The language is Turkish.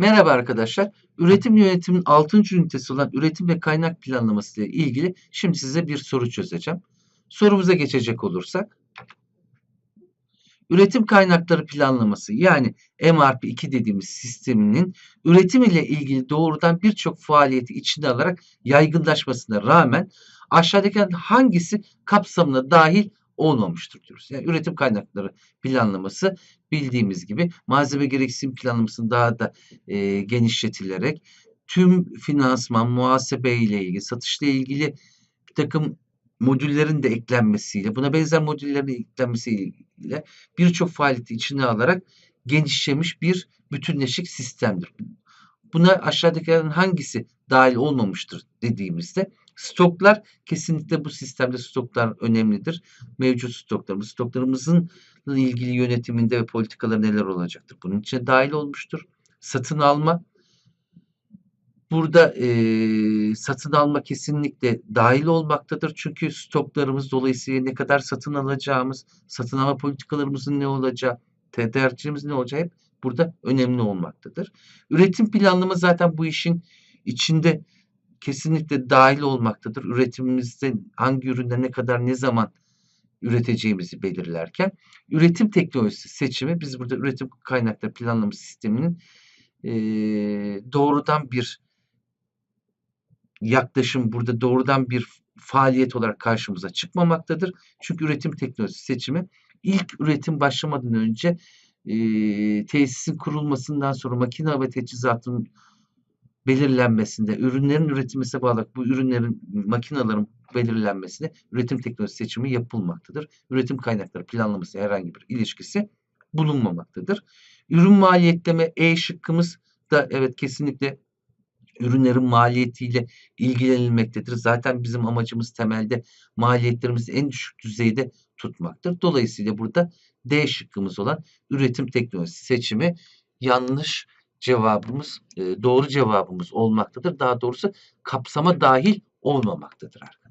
Merhaba arkadaşlar. Üretim yönetimin 6. ünitesi olan üretim ve kaynak planlaması ile ilgili şimdi size bir soru çözeceğim. Sorumuza geçecek olursak. Üretim kaynakları planlaması yani MRP2 dediğimiz sisteminin üretim ile ilgili doğrudan birçok faaliyeti içine alarak yaygınlaşmasına rağmen aşağıdaki hangisi kapsamına dahil olmamıştır diyoruz. Yani üretim kaynakları planlaması bildiğimiz gibi malzeme gereksinim planlamasının daha da e, genişletilerek tüm finansman, muhasebe ile ilgili, satışla ilgili bir takım modüllerin de eklenmesiyle, buna benzer modüllerin eklenmesiyle birçok faaliyeti içine alarak genişlemiş bir bütünleşik sistemdir. Buna aşağıdakilerin hangisi dahil olmamıştır dediğimizde stoklar kesinlikle bu sistemde stoklar önemlidir. Mevcut stoklarımız, stoklarımızın ilgili yönetiminde ve politikaları neler olacaktır? Bunun içine dahil olmuştur. Satın alma Burada e, satın alma kesinlikle dahil olmaktadır. Çünkü stoklarımız dolayısıyla ne kadar satın alacağımız, satın alma politikalarımızın ne olacağı, tedarikçimiz ne olacağı hep burada önemli olmaktadır. Üretim planlama zaten bu işin içinde kesinlikle dahil olmaktadır. Üretimimizde hangi üründe ne kadar ne zaman üreteceğimizi belirlerken üretim teknolojisi seçimi biz burada üretim kaynakları planlama sisteminin e, doğrudan bir yaklaşım burada doğrudan bir faaliyet olarak karşımıza çıkmamaktadır. Çünkü üretim teknolojisi seçimi ilk üretim başlamadan önce e, tesisin kurulmasından sonra makine ve teçhizatın belirlenmesinde, ürünlerin üretilmesine bağlı bu ürünlerin, makinelerin belirlenmesine üretim teknolojisi seçimi yapılmaktadır. Üretim kaynakları planlaması herhangi bir ilişkisi bulunmamaktadır. Ürün maliyetleme E şıkkımız da evet kesinlikle ürünlerin maliyetiyle ilgilenilmektedir. Zaten bizim amacımız temelde maliyetlerimizi en düşük düzeyde tutmaktır. Dolayısıyla burada D şıkkımız olan üretim teknolojisi seçimi yanlış cevabımız, doğru cevabımız olmaktadır. Daha doğrusu kapsama dahil olmamaktadır arkadaşlar.